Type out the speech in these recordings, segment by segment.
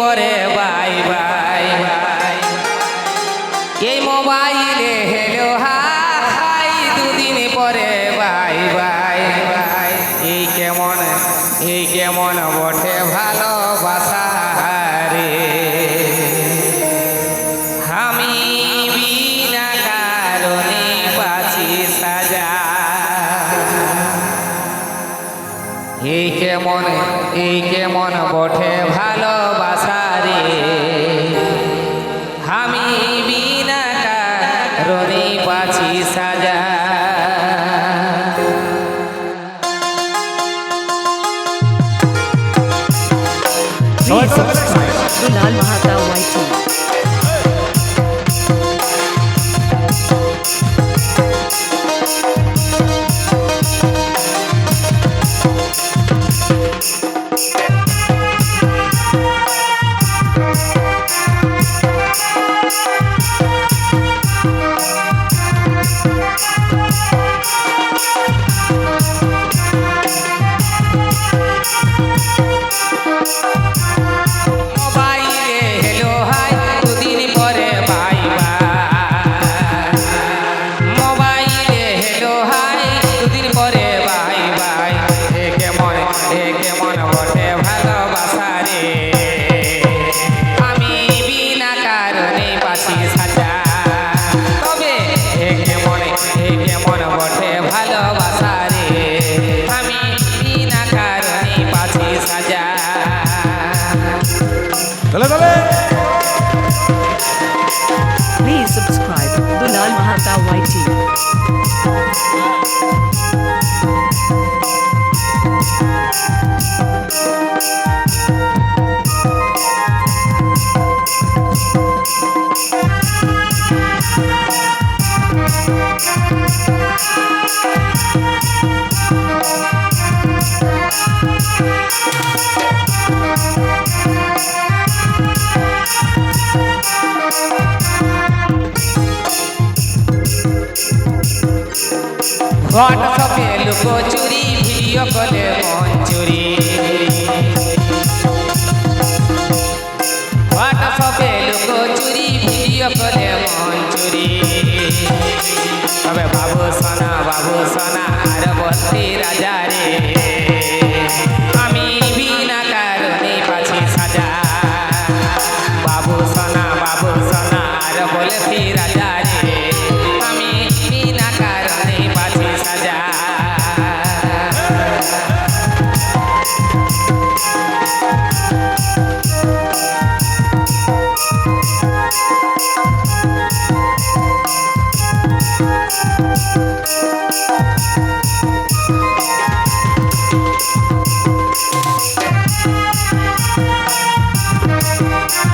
পরে, bye bye bye. এই মোবাইলে হেলো, হাই, দুদিন পরে, বাই বাই বাই। এই কেমন এই কেমন বটে ভালোবাসা রে। সাজা। এই কেমন এই কেমন বটে ভালোবাসা পাচ্ছি YT. লুকো চুরি ভিডিও কলে মন চুরি হোয়াটসঅ্যাপে লুকো চুরি, ভিডিও কলে বাবু সোনা বাবু সোনা।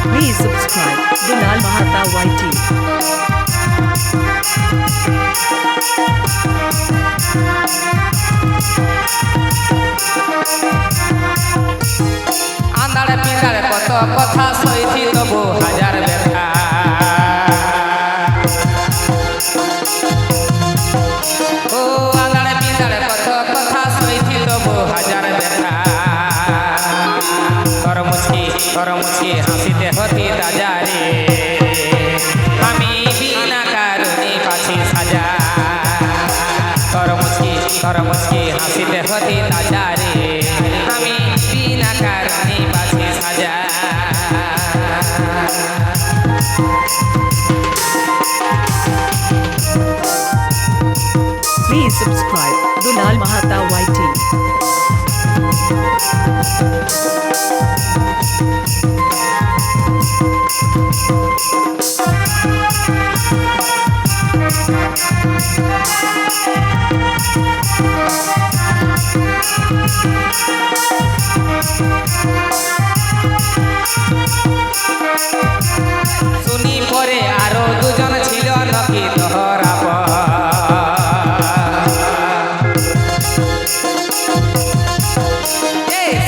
Please subscribe Dulal Mahata YT. আন্দাড়ে পিন্দাড়ে কত কথা সইছি তবু হাজার মুচকি হাসিতে হতি রাজা রে আমি বিনা কারণে পাছি সাজা। কর মুচকি হাসিতে হতি রাজা রে আমি বিনা কারণে পাছি সাজা। শুনি পরে আরও দুজন ছিল নকি তোহরা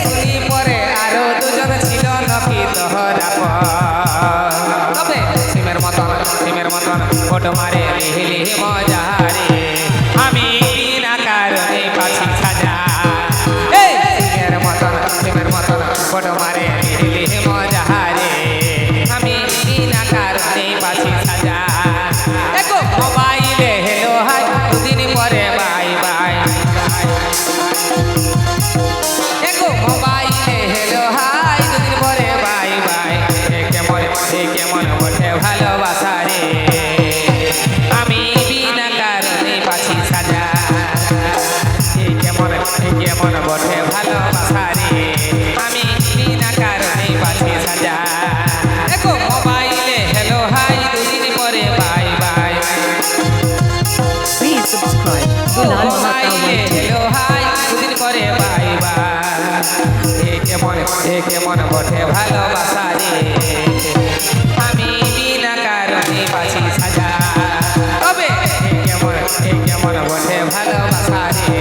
শুনি পরে আরও দুজন ছিল নকি তোহরা মতন ফটো মারে লিহিলি মজারে এ কেমন এ কেমন বটে ভালোবাসা রে। আমি বিনা কারণে বাঁচি সাজা। তবে এ কেমন এ কেমন বটে ভালোবাসা রে।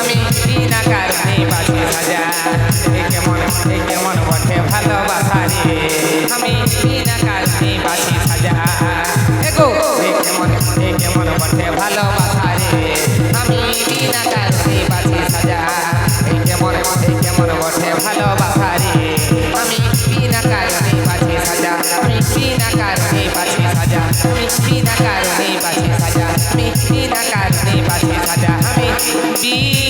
আমি বিনা কারণে বাঁচি সাজা। এ কেমন এ কেমন বটে ভালোবাসা রে। আমি বিনা কারণে বাঁচি সাজা। এগো এ কেমন এ কেমন বটে ভালোবাসা রে। আমি বিনা কারণে বাঁচি সাজা। কেমন বসে ভালোবাসারে আমি বিনা কারণে পাচ্ছি সাজা। আমি বিনা কারণে পাচ্ছি সাজা। আমি বিনা কারণে পাচ্ছি সাজা। আমি বিনা কারণে পাচ্ছি সাজা। আমি